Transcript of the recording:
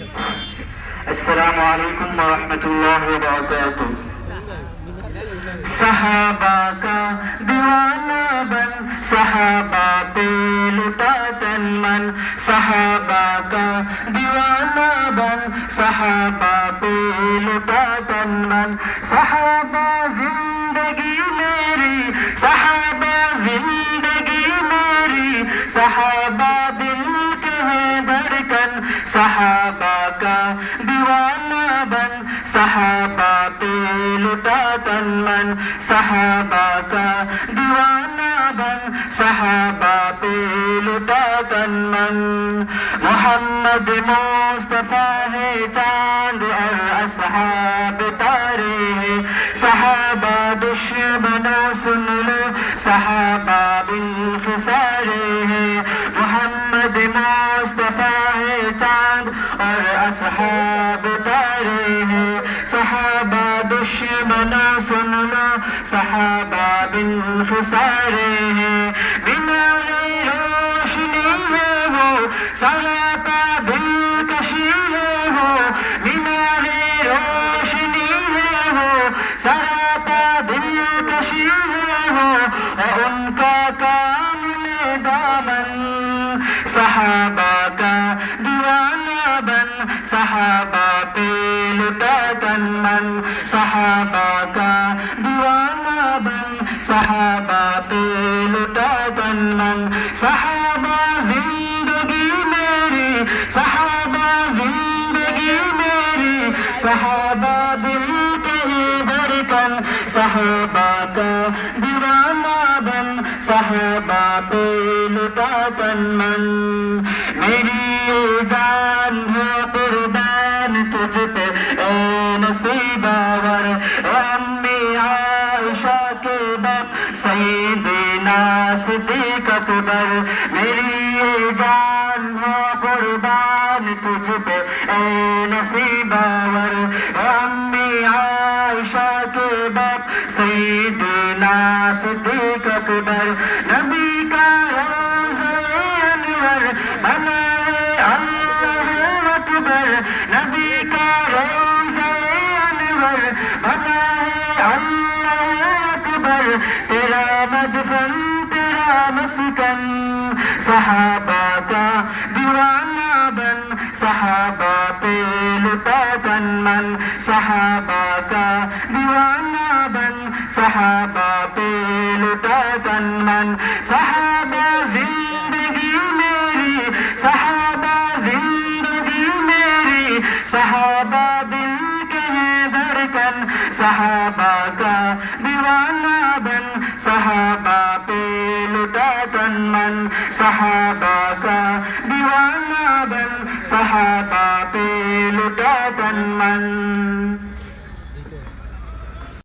আসসালামু আলাইকুম ওয়া রাহমাতুল্লাহি ওয়া বারাকাতুহু। সাহাবা কা দিওয়ানা বন সাহাবা পে লুটা তন মন, সাহাবা কা দিওয়ানা বন সাহাবা পে লুটা তন মন, সাহাবা জিন্দগি মেরি, সাহাবা জিন্দগি মেরি, সাহাবা দিল কে ধড়কন, সাহাবা दीवाना बन सहाबा पे लुटा तन मन सहाबा का दीवाना बन सहाबा पे लुटा तन मन मोहम्मद मुस्तफा है चांद और असहाब तारे हैं सहाबा दुश्मनों सुन लो सहाबा बिन खसारे हैं मोहम्मद मुस्तफा है चांद और بطاره صحابة دشمنا سننا صحابة من خساره بنا روشنيه صلاة بالكشيه بنا روشنيه صلاة بالكشيه وأنت كان دامن صحابة صحابہ پہ لٹا تن من صحابہ کا دیوانہ بن صحابہ پہ لٹا تن من صحابہ زندگی میری صحابہ زندگی میری صحابہ دل کی دھڑکن صحابہ کا دیوانہ بن صحابہ پہ لٹا تن من बाप सईदना सिद्दीक अकबर मेरी ये जान हो कुर्बान तुझ पे ए नसीबावर अम्मी आयशा के बाप सईदना सिद्दीक अकबर नबी का रोज़े अनवर बना है अल्लाह अकबर नबी का रोज़े अनवर बना है अल्लाह अकबर مدفن ترى مسكا صحاباك ديوانا بن صحابات لطافا من صحاباك ديوانا بن صحابات لطافا من صحابا زندگی میری صحابا زندگی میری صحابا دل کے ہیں دھڑکن صحابہ کا دیوانہ सहाबा पे लुटा तन मन सहाबा का दीवाना बन सहाबा पे लुटा तन मन